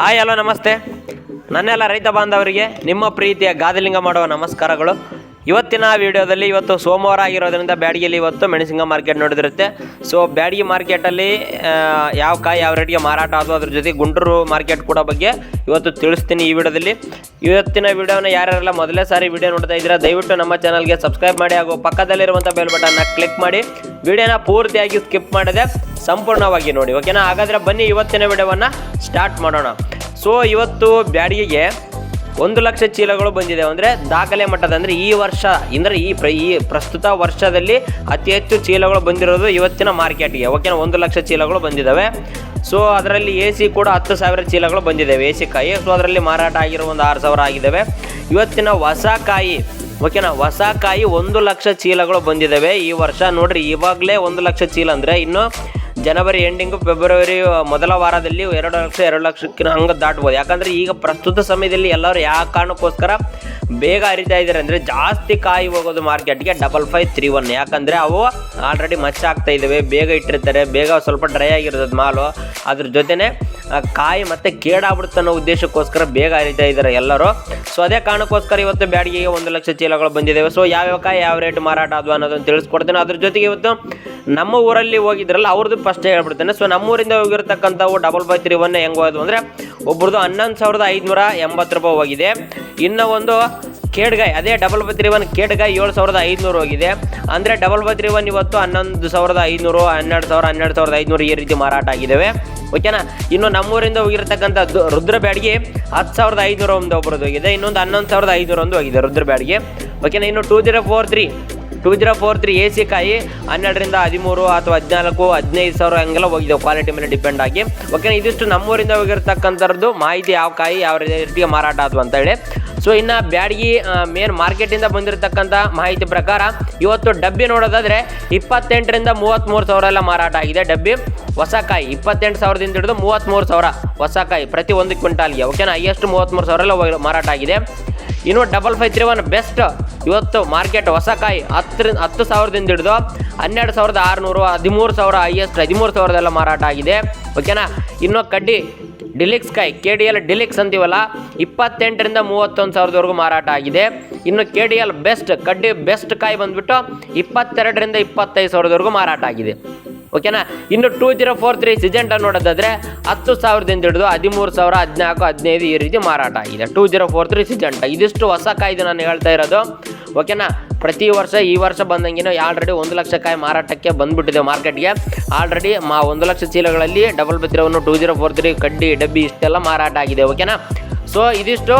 Hi hello ನಮಸ್ತೆ. ನನ್ನೆಲ್ಲ ರೈತ ಬಾಂಧವರಿಗೆ ನಿಮ್ಮ ಪ್ರೀತಿಯ ಗಾದಲಿಂಗ ಮಾಡುವ ನಮಸ್ಕಾರಗಳು. ಇವತ್ತಿನ ವಿಡಿಯೋದಲ್ಲಿ ಇವತ್ತು ಸೋಮವಾರ ಆಗಿರೋದ್ರಿಂದ ಬ್ಯಾಡಗಿಯಲ್ಲಿ ಇವತ್ತು ಮೆಣಸಿನ ಮಾರ್ಕೆಟ್ ನೋಡಿದಿರುತ್ತೆ. ಸೊ ಬ್ಯಾಡಗಿ ಮಾರ್ಕೆಟಲ್ಲಿ ಯಾವ ಕಾಯಿ ಯಾವ ರೇಟ್ಗೆ ಮಾರಾಟ ಆದು ಅದ್ರ ಜೊತೆ ಗುಂಟೂರು ಮಾರ್ಕೆಟ್ ಕೂಡ ಬಗ್ಗೆ ಇವತ್ತು ತಿಳಿಸ್ತೀನಿ ಈ ವಿಡಿಯೋದಲ್ಲಿ. ಇವತ್ತಿನ ವಿಡಿಯೋನ ಯಾರ್ಯಾರೆಲ್ಲ ಮೊದಲೇ ಸಾರಿ ವಿಡಿಯೋ ನೋಡ್ತಾ ಇದ್ದೀರಾ, ದಯವಿಟ್ಟು ನಮ್ಮ ಚಾನಲ್ಗೆ ಸಬ್ಸ್ಕ್ರೈಬ್ ಮಾಡಿ ಹಾಗೂ ಪಕ್ಕದಲ್ಲಿರುವಂಥ ಬೆಲ್ ಬಟನ್ನ ಕ್ಲಿಕ್ ಮಾಡಿ. ವಿಡಿಯೋನ ಪೂರ್ತಿಯಾಗಿ ಸ್ಕಿಪ್ ಮಾಡದೆ ಸಂಪೂರ್ಣವಾಗಿ ನೋಡಿ ಓಕೆನಾ ಹಾಗಾದರೆ ಬನ್ನಿ ಇವತ್ತಿನ ವಿಡಿಯೋವನ್ನು ಸ್ಟಾರ್ಟ್ ಮಾಡೋಣ. ಸೊ ಇವತ್ತು ಬ್ಯಾಡಿಗೆಗೆ ಒಂದು ಲಕ್ಷ ಚೀಲಗಳು ಬಂದಿದೆ ಅಂದರೆ ದಾಖಲೆ ಮಟ್ಟದ ಅಂದರೆ ಈ ವರ್ಷ, ಅಂದರೆ ಈ ಪ್ರ, ಈ ಪ್ರಸ್ತುತ ವರ್ಷದಲ್ಲಿ ಅತಿ ಹೆಚ್ಚು ಚೀಲಗಳು ಬಂದಿರೋದು ಇವತ್ತಿನ ಮಾರ್ಕೆಟ್ಗೆ. ಓಕೆನಾ? ಒಂದು ಲಕ್ಷ ಚೀಲಗಳು ಬಂದಿದ್ದಾವೆ ಸೊ ಅದರಲ್ಲಿ ಎ ಸಿ ಕೂಡ ಹತ್ತು ಸಾವಿರ ಚೀಲಗಳು ಬಂದಿದ್ದಾವೆ ಎ ಸಿ ಕಾಯಿ. ಸೊ ಅದರಲ್ಲಿ ಮಾರಾಟ ಆಗಿರೋ ಒಂದು ಆರು ಸಾವಿರ ಆಗಿದ್ದಾವೆ ಇವತ್ತಿನ ಹೊಸ ಕಾಯಿ, ಓಕೆನಾ? ಹೊಸ ಕಾಯಿ ಒಂದು ಲಕ್ಷ ಚೀಲಗಳು ಬಂದಿದ್ದಾವೆ ಈ ವರ್ಷ. ನೋಡ್ರಿ, ಇವಾಗಲೇ ಒಂದು ಲಕ್ಷ ಚೀಲ ಅಂದರೆ ಇನ್ನು ಜನವರಿ ಎಂಡಿಂಗು ಫೆಬ್ರವರಿ ಮೊದಲ ವಾರದಲ್ಲಿ ಎರಡು ಲಕ್ಷ, ಎರಡು ಲಕ್ಷಕ್ಕಿಂತ ಹಂಗೆ ದಾಟ್ಬೋದು. ಯಾಕಂದರೆ ಈಗ ಪ್ರಸ್ತುತ ಸಮಯದಲ್ಲಿ ಎಲ್ಲರೂ ಯಾವ ಕಾರಣಕ್ಕೋಸ್ಕರ ಬೇಗ ಹರಿತಾ ಇದ್ದಾರೆ ಅಂದರೆ ಜಾಸ್ತಿ ಕಾಯಿ ಹೋಗೋದು ಮಾರ್ಕೆಟ್ಗೆ ಡಬಲ್ ಫೈವ್ ತ್ರೀ ಒನ್ ಯಾಕಂದರೆ ಅವು ಆಲ್ರೆಡಿ ಮಚ್ಚ ಆಗ್ತಾ ಇದ್ದಾವೆ ಬೇಗ ಇಟ್ಟಿರ್ತಾರೆ. ಬೇಗ ಸ್ವಲ್ಪ ಡ್ರೈ ಆಗಿರ್ತದೆ ಮಾಲು. ಅದ್ರ ಜೊತೆನೆ ಕಾಯಿ ಮತ್ತೆ ಕೇಡಾಗ್ಬಿಡುತ್ತೆ ಅನ್ನೋ ಉದ್ದೇಶಕ್ಕೋಸ್ಕರ ಬೇಗ ಹರಿತಾ ಇದ್ದಾರೆ ಎಲ್ಲರೂ. ಸೊ ಅದೇ ಕಾರಣಕ್ಕೋಸ್ಕರ ಇವತ್ತು ಬ್ಯಾಡಿಗೆಗೆ ಒಂದು ಲಕ್ಷ ಚೀಲಗಳು ಬಂದಿದ್ದಾವೆ ಸೊ ಯಾವ್ಯಾವ ಕಾಯಿ, ಯಾವ ರೇಟ್ ಮಾರಾಟ ಆದ್ವು ಅನ್ನೋದನ್ನು ತಿಳಿಸ್ಕೊಡ್ತೇನೆ. ಅದ್ರ ಜೊತೆಗೆ ಇವತ್ತು ನಮ್ಮ ಊರಲ್ಲಿ ಹೋಗಿದ್ರಲ್ಲ, ಅವ್ರದ್ದು ಫಸ್ಟ್ ಹೇಳ್ಬಿಡ್ತೇನೆ. ಸೊ ನಮ್ಮೂರಿಂದ ಹೋಗಿರ್ತಕ್ಕಂಥವು ಡಬಲ್ ಬೈ ತ್ರೀ ಒನ್ ಹೆಂಗೆ ಹೋದ್ವು ಅಂದರೆ, ಒಬ್ರದ್ದು ಹನ್ನೊಂದು ಸಾವಿರದ ಐದುನೂರ ಎಂಬತ್ತು ರೂಪಾಯಿ ಹೋಗಿದೆ. ಇನ್ನು ಒಂದು ಕೇಡ್ಗಾಯ್, ಅದೇ ಡಬಲ್ ಬೈ ತ್ರೀ ಒನ್ ಕೇಡ್ಗಾಯ್ ಏಳು ಸಾವಿರದ ಐದುನೂರು ಹೋಗಿದೆ. ಅಂದರೆ ಡಬಲ್ ಬೈ ತ್ರೀ ಒನ್ ಇವತ್ತು ಹನ್ನೊಂದು ಸಾವಿರದ ಐದುನೂರು, ಹನ್ನೆರಡು ಸಾವಿರ, ಹನ್ನೆರಡು ಸಾವಿರದ ಐದುನೂರು ಈ ರೀತಿ ಮಾರಾಟ ಆಗಿದ್ದಾವೆ ಓಕೆನಾ ಇನ್ನು ನಮ್ಮೂರಿಂದ ಹೋಗಿರ್ತಕ್ಕಂಥ ರುದ್ರ ಬ್ಯಾಡ್ಗೆ ಹತ್ತು ಸಾವಿರದ ಐದುನೂರ ಒಂದು ಒಬ್ಬರದ್ದು ಹೋಗಿದೆ, ಇನ್ನೊಂದು ಹನ್ನೊಂದು ಸಾವಿರದ ಐದುನೂರ ಒಂದು ಹೋಗಿದೆ ರುದ್ರ ಬ್ಯಾಡ್ಗೆ ಓಕೆನಾ ಇನ್ನು two zero four three two zero four three A C ಕಾಯಿ ಹನ್ನೆರಡರಿಂದ ಹದಿಮೂರು ಅಥವಾ ಹದಿನಾಲ್ಕು, ಹದಿನೈದು ಸಾವಿರ ಹಂಗೆಲ್ಲ ಹೋಗಿದೆ ಕ್ವಾಲಿಟಿ ಮೇಲೆ ಡಿಪೆಂಡ್ ಆಗಿ. ಓಕೆ ಇದಿಷ್ಟು ನಮ್ಮೂರಿಂದ ಹೋಗಿರ್ತಕ್ಕಂಥದ್ದು ಮಾಹಿತಿ ಯಾವ ಕಾಯಿ, ಯಾವ ರೀತಿಗೆ ಮಾರಾಟ ಆದವು ಅಂತ ಹೇಳಿ. ಸೊ ಇನ್ನು ಬ್ಯಾಡಗಿ ಮೇನ್ ಮಾರ್ಕೆಟಿಂದ ಬಂದಿರತಕ್ಕಂಥ ಮಾಹಿತಿ ಪ್ರಕಾರ ಇವತ್ತು ಡಬ್ಬಿ ನೋಡೋದಾದ್ರೆ ಇಪ್ಪತ್ತೆಂಟರಿಂದ ಮೂವತ್ತ್ಮೂರು ಸಾವಿರ ಎಲ್ಲ ಮಾರಾಟ ಆಗಿದೆ ಡಬ್ಬಿ. ಹೊಸ ಕಾಯಿ ಇಪ್ಪತ್ತೆಂಟು ಸಾವಿರದಿಂದ ಹಿಡಿದು ಮೂವತ್ತ್ಮೂರು ಸಾವಿರ ಹೊಸ ಕಾಯಿ ಪ್ರತಿ ಒಂದು ಕ್ವಿಂಟಾಲ್ಗೆ. ಓಕೆನಾ ಹೈಯೆಸ್ಟ್ ಮೂವತ್ತ್ಮೂರು ಸಾವಿರ ಎಲ್ಲ ಮಾರಾಟ ಆಗಿದೆ. ಇನ್ನು double five three one best ಇವತ್ತು ಮಾರ್ಕೆಟ್ ಹೊಸ ಕಾಯಿ ಹತ್ತರಿಂದ ಹತ್ತು ಸಾವಿರದಿಂದ ಹಿಡಿದು ಹನ್ನೆರಡು ಸಾವಿರದ ಆರುನೂರು, ಹದಿಮೂರು ಸಾವಿರ ಹೈಯೆಸ್ಟ್ ಹದಿಮೂರು ಸಾವಿರದೆಲ್ಲ ಮಾರಾಟ ಆಗಿದೆ. ಓಕೆನಾ ಇನ್ನು ಕಡ್ಡಿ ಡಿಲಿಕ್ಸ್ ಕಾಯಿ ಕೆ ಡಿ ಎಲ್ ಡಿಲಿಕ್ಸ್ ಅಂತೀವಲ್ಲ, ಇಪ್ಪತ್ತೆಂಟರಿಂದ ಮೂವತ್ತೊಂದು ಸಾವಿರದವರೆಗೂ ಮಾರಾಟ ಆಗಿದೆ. ಇನ್ನು ಕೆ ಡಿ ಎಲ್ ಬೆಸ್ಟ್, ಕಡ್ಡಿ ಬೆಸ್ಟ್ ಕಾಯಿ ಬಂದುಬಿಟ್ಟು ಇಪ್ಪತ್ತೆರಡರಿಂದ ಇಪ್ಪತ್ತೈದು ಸಾವಿರದವರೆಗೂ ಮಾರಾಟ ಆಗಿದೆ. ಓಕೆನಾ? ಇನ್ನು two zero four three Syngenta ನೋಡೋದಾದರೆ ಹತ್ತು ಸಾವಿರದಿಂದ ಹಿಡಿದು ಹದಿಮೂರು ಸಾವಿರ, ಹದಿನಾಲ್ಕು, ಹದಿನೈದು ಈ ರೀತಿ ಮಾರಾಟ ಆಗಿದೆ. Two zero four three Syngenta ಇದಿಷ್ಟು ಹೊಸ ಕಾಯ್ದೆ ನಾನು ಹೇಳ್ತಾ ಇರೋದು. ಓಕೆನಾ? ಪ್ರತಿ ವರ್ಷ ಈ ವರ್ಷ ಬಂದಂಗೆನೋ ಆಲ್ರೆಡಿ ಒಂದು ಲಕ್ಷ ಕಾಯಿ ಮಾರಾಟಕ್ಕೆ ಬಂದ್ಬಿಟ್ಟಿದೆ ಮಾರ್ಕೆಟ್ಗೆ. ಆಲ್ರೆಡಿ ಮಾ ಒಂದು ಲಕ್ಷ ಚೀಲಗಳಲ್ಲಿ ಡಬಲ್ ಬತ್ತಿರವನ್ನು ಟೂ ಜೀರೋ ಫೋರ್ ತ್ರೀ ಕಡ್ಡಿ, ಡಬ್ಬಿ ಇಷ್ಟೆಲ್ಲ ಮಾರಾಟ ಆಗಿದೆ, ಓಕೆನಾ? ಸೊ ಇದಿಷ್ಟು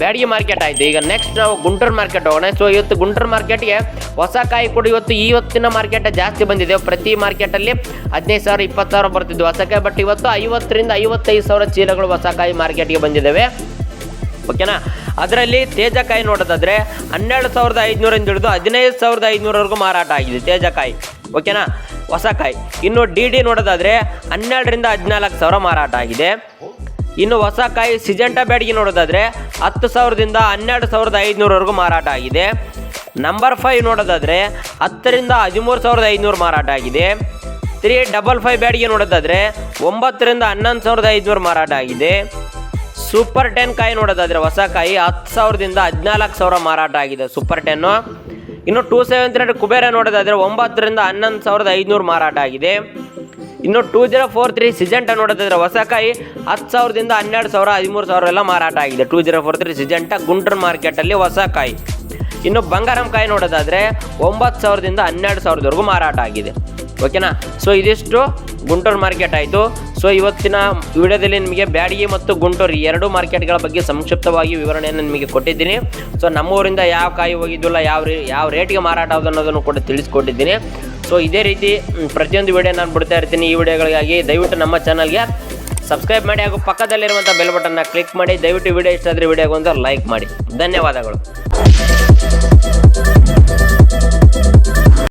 ಬ್ಯಾಡಿಗೆ ಮಾರ್ಕೆಟ್ ಆಯಿತು. ಈಗ ನೆಕ್ಸ್ಟ್ ನಾವು ಗುಂಟೂರು ಮಾರ್ಕೆಟ್ ಹೋಗೋಣ. ಸೊ ಇವತ್ತು ಗುಂಟೂರು ಮಾರ್ಕೆಟ್ಗೆ ಹೊಸ ಕಾಯಿ ಕೂಡ ಇವತ್ತು ಇವತ್ತಿನ ಮಾರ್ಕೆಟ್ ಜಾಸ್ತಿ ಬಂದಿದೆ. ಪ್ರತಿ ಮಾರ್ಕೆಟಲ್ಲಿ ಹದಿನೈದು ಸಾವಿರ, ಇಪ್ಪತ್ತು ಸಾವಿರ ಬರ್ತಿದ್ವು ಹೊಸ ಕಾಯಿ. ಬಟ್ ಇವತ್ತು ಐವತ್ತರಿಂದ ಐವತ್ತೈದು ಸಾವಿರ ಚೀಲಗಳು ಹೊಸ ಕಾಯಿ ಮಾರ್ಕೆಟ್ಗೆ ಬಂದಿದ್ದಾವೆ ಓಕೆನಾ? ಅದರಲ್ಲಿ ತೇಜಕಾಯಿ ನೋಡೋದಾದ್ರೆ ಹನ್ನೆರಡು ಸಾವಿರದ ಐದುನೂರಿಂದ ಹಿಡಿದು ಹದಿನೈದು ಸಾವಿರದ ಐದುನೂರವರೆಗೂ ಮಾರಾಟ ಆಗಿದೆ ತೇಜಕಾಯಿ. ಓಕೆನಾ? ಹೊಸಕಾಯಿ. ಇನ್ನು ಡಿ ಡಿ ನೋಡೋದಾದ್ರೆ ಹನ್ನೆರಡರಿಂದ ಹದಿನಾಲ್ಕು ಸಾವಿರ ಮಾರಾಟ ಆಗಿದೆ. ಇನ್ನು ಹೊಸ ಕಾಯಿ ಸಿಜೆಂಟಾ ಬ್ಯಾಡ್ಗೆ ನೋಡೋದಾದ್ರೆ ಹತ್ತು ಸಾವಿರದಿಂದ ಹನ್ನೆರಡು ಸಾವಿರದ ಐದುನೂರವರೆಗೂ ಮಾರಾಟ ಆಗಿದೆ. ನಂಬರ್ ಫೈವ್ ನೋಡೋದಾದ್ರೆ ಹತ್ತರಿಂದ ಹದಿಮೂರು ಸಾವಿರದ ಐದುನೂರು ಮಾರಾಟ ಆಗಿದೆ. ತ್ರೀ ಡಬಲ್ ಫೈವ್ ಬ್ಯಾಡ್ಗೆ ನೋಡೋದಾದ್ರೆ ಒಂಬತ್ತರಿಂದ ಹನ್ನೊಂದು ಸಾವಿರದ ಐದುನೂರು ಮಾರಾಟ ಆಗಿದೆ. ಸೂಪರ್ ಟೆನ್ ಕಾಯಿ ನೋಡೋದಾದ್ರೆ ಹೊಸ ಕಾಯಿ ಹತ್ತು ಸಾವಿರದಿಂದ ಹದಿನಾಲ್ಕು ಸಾವಿರ ಮಾರಾಟ ಆಗಿದೆ ಸೂಪರ್ ಟೆನ್ನು. ಇನ್ನು ಟೂ ಸೆವೆನ್ ತ್ರೀ ಕುಬೇರ ನೋಡೋದಾದ್ರೆ ಒಂಬತ್ತರಿಂದ ಹನ್ನೊಂದು ಸಾವಿರದ ಐದುನೂರು ಮಾರಾಟ ಆಗಿದೆ. ಇನ್ನು two zero four three Syngenta ನೋಡೋದಾದ್ರೆ ಹೊಸ ಕಾಯಿ ಹತ್ತು ಸಾವಿರದಿಂದ ಹನ್ನೆರಡು ಸಾವಿರ ಹದಿಮೂರು ಸಾವಿರ ಎಲ್ಲ ಮಾರಾಟ ಆಗಿದೆ. Two zero four three Syngenta Guntur ಮಾರ್ಕೆಟಲ್ಲಿ ಹೊಸ ಕಾಯಿ. ಇನ್ನು ಬಂಗಾರಂ ಕಾಯಿ ನೋಡೋದಾದ್ರೆ ಒಂಬತ್ತು ಸಾವಿರದಿಂದ ಹನ್ನೆರಡು ಸಾವಿರದವರೆಗೂ ಮಾರಾಟ ಆಗಿದೆ. ಓಕೆನಾ ಸೊ ಇದಿಷ್ಟು ಗುಂಟೂರು ಮಾರ್ಕೆಟ್ ಆಯಿತು. ಸೊ ಇವತ್ತಿನ ವಿಡಿಯೋದಲ್ಲಿ ನಿಮಗೆ ಬ್ಯಾಡಗಿ ಮತ್ತು ಗುಂಟೂರು ಎರಡೂ ಮಾರ್ಕೆಟ್ಗಳ ಬಗ್ಗೆ ಸಂಕ್ಷಿಪ್ತವಾಗಿ ವಿವರಣೆಯನ್ನು ನಿಮಗೆ ಕೊಟ್ಟಿದ್ದೀನಿ. ಸೊ ನಮ್ಮೂರಿಂದ ಯಾವ ಕಾಯಿ ಹೋಗಿದ್ದಿಲ್ಲ ಯಾವ ಯಾವ ರೇಟ್ಗೆ ಮಾರಾಟ ಆಗೋದು ಅನ್ನೋದನ್ನು ಕೂಡ ತಿಳಿಸ್ಕೊಟ್ಟಿದ್ದೀನಿ. ಸೊ ಇದೇ ರೀತಿ ಪ್ರತಿಯೊಂದು ವಿಡಿಯೋ ನಾನು ಬಿಡ್ತಾ ಇರ್ತೀನಿ ಈ ವಿಡಿಯೋಗಳಿಗಾಗಿ. ದಯವಿಟ್ಟು ನಮ್ಮ ಚಾನಲ್ಗೆ ಸಬ್ಸ್ಕ್ರೈಬ್ ಮಾಡಿ ಹಾಗೂ ಪಕ್ಕದಲ್ಲಿರುವಂಥ ಬೆಲ್ ಬಟನ್ನ ಕ್ಲಿಕ್ ಮಾಡಿ. ದಯವಿಟ್ಟು ವಿಡಿಯೋ ಇಷ್ಟ ಆದರೆ ವಿಡಿಯೋಗೊಂದು ಲೈಕ್ ಮಾಡಿ. ಧನ್ಯವಾದಗಳು.